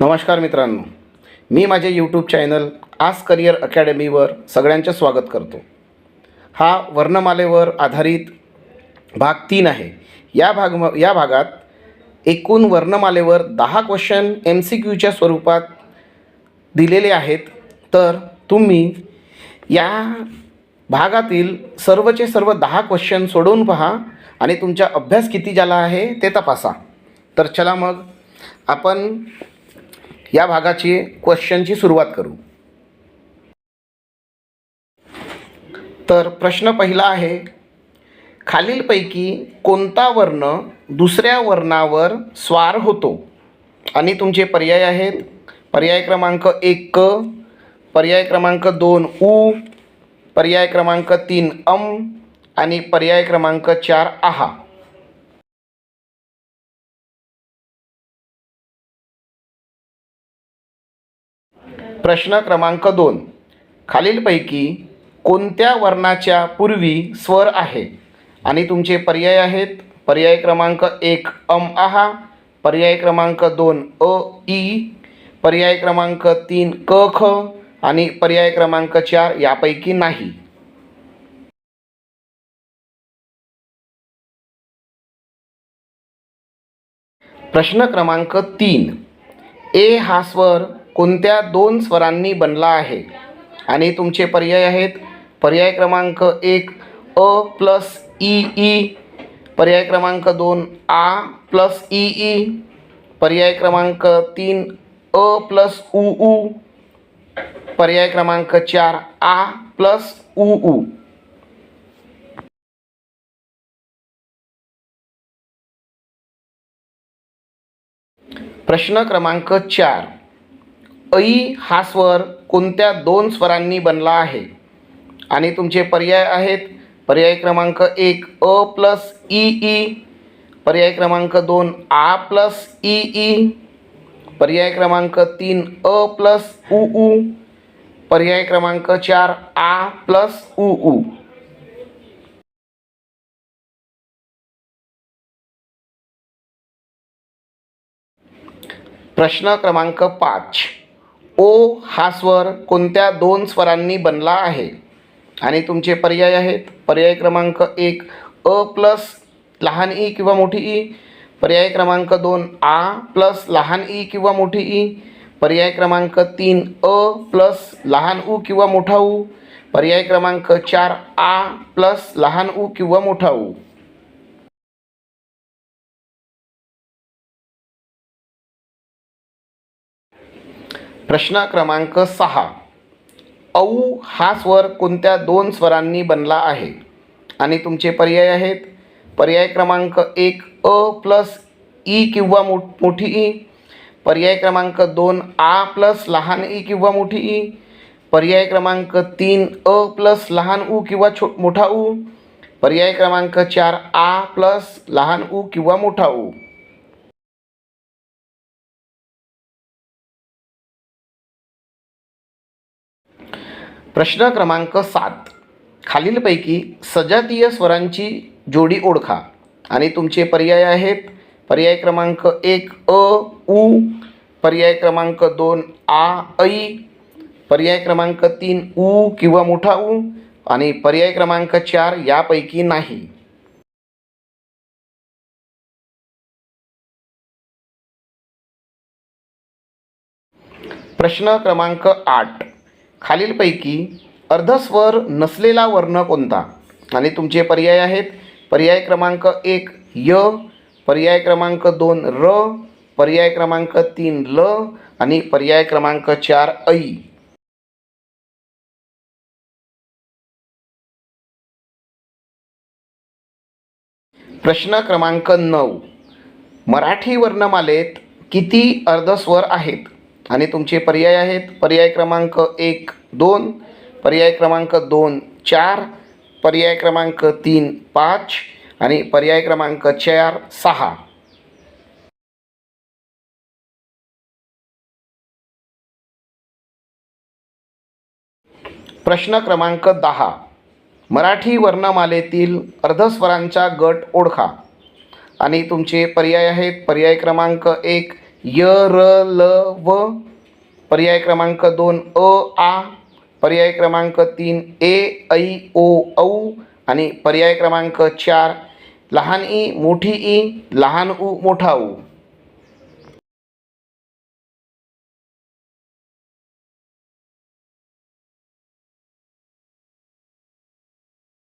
नमस्कार मित्रांनो मी माझे यूट्यूब चॅनल आस करिअर अकॅडमीवर सगळ्यांचे स्वागत करतो. हा वर्णमालेवर आधारित भाग तीन आहे. या भाग या भागात एकूण वर्णमालेवर दहा क्वेश्चन एम सी क्यूच्या स्वरूपात दिलेले आहेत. तर तुम्ही या भागातील सर्वचे सर्व दहा क्वेश्चन सोडवून पहा आणि तुमचा अभ्यास किती झाला आहे ते तपासा. तर चला मग आपण या भागाची क्वेश्चनची सुरुवात करू. तर प्रश्न पहिला आहे खालीलपैकी कोणता वर्ण दुसऱ्या वर्णावर स्वार होतो? आणि तुमचे पर्याय आहेत. पर्याय क्रमांक एक क पर्याय क्रमांक दोन उ पर्याय क्रमांक तीन अम आणि पर्याय क्रमांक चार आहा. प्रश्न क्रमांक दोन. खालीलपैकी कोणत्या वर्णाच्या पूर्वी स्वर आहे? आणि तुमचे पर्याय आहेत. पर्याय क्रमांक एक अम आहा. पर्याय क्रमांक दोन अ ई. पर्याय क्रमांक तीन क ख. आणि पर्याय क्रमांक चार यापैकी नाही. प्रश्न क्रमांक तीन. ए हा स्वर कोणत्या दोन स्वरांनी बनला आहे? आणि तुमचे पर्याय आहेत. पर्याय क्रमांक एक अ प्लस ई ई. पर्याय क्रमांक दोन आ प्लस ई ई. पर्याय क्रमांक तीन अ प्लस उ उ. पर्याय क्रमांक चार आ प्लस उ उ. प्रश्न क्रमांक चार. ऐ हा स्वर कोणत्या दोन स्वरांनी बनला आहे? आणि तुमचे पर्याय आहेत. पर्याय क्रमांक एक अ प्लस ई ई. पर्याय क्रमांक दोन आ प्लस ई ई. पर्याय क्रमांक तीन अ प्लस उ उ. पर्याय क्रमांक चार आ प्लस उ उ. प्रश्न क्रमांक पाच. ओ हा स्वर कोणत्या दोन स्वरांनी बनला आहे? आणि तुमचे पर्याय आहेत. पर्याय क्रमांक एक अ प्लस लहान ई किंवा मोठी ई. पर्याय क्रमांक दोन आ प्लस लहान ई किंवा मोठी ई. पर्याय क्रमांक तीन अ प्लस लहान ऊ किंवा मोठा ऊ पर्याय क्रमांक चार आ प्लस लहान ऊ किंवा मोठा ऊ प्रश्न क्रमांक सहा. औ हा स्वर कोणत्या दोन स्वरांनी बनला आहे? आणि तुमचे पर्याय आहेत? पर्याय क्रमांक एक अ प्लस ई किंवा मो मोठी ई. पर्याय क्रमांक दोन आ प्लस लहान ई किंवा मोठी ई. पर्याय क्रमांक तीन अ प्लस लहान ऊ किंवा छो मोठा ऊ पर्याय क्रमांक चार आ प्लस लहान ऊ किंवा मोठा ऊ प्रश्न क्रमांक सात. खालीलपैकी सजातीय स्वरांची जोडी ओळखा. आणि तुमचे पर्याय आहेत. पर्याय क्रमांक एक अ उ. पर्याय क्रमांक दोन आ ऐ. पर्याय क्रमांक तीन उ किंवा मोठा उ. आणि पर्याय क्रमांक चार यापैकी नाही. प्रश्न क्रमांक आठ. खालीलपैकी अर्धस्वर नसलेला वर्ण कोणता? आणि तुमचे पर्याय आहेत. पर्याय क्रमांक एक य. पर्याय क्रमांक दोन र. पर्याय क्रमांक तीन ल. आणि पर्याय क्रमांक चार ऐ प्रश्न क्रमांक नऊ. मराठी वर्णमालेत किती अर्धस्वर आहेत? आणि तुमचे पर्याय आहेत. पर्याय क्रमांक एक दोन पर्याय क्रमांक दोन चार पर्याय क्रमांक तीन पाच आणि पर्याय क्रमांक चार सहा. प्रश्न क्रमांक दहा. मराठी वर्णमालेतील अर्धस्वरांचा गट ओळखा. आणि तुमचे पर्याय आहेत. पर्याय क्रमांक एक य र ल व. पर्याय क्रमांक दोन अ आ. पर्याय क्रमांक तीन ए ऐ ओ औ. आणि पर्याय क्रमांक चार लहान ई मोठी ई लहान उ मोठा ऊ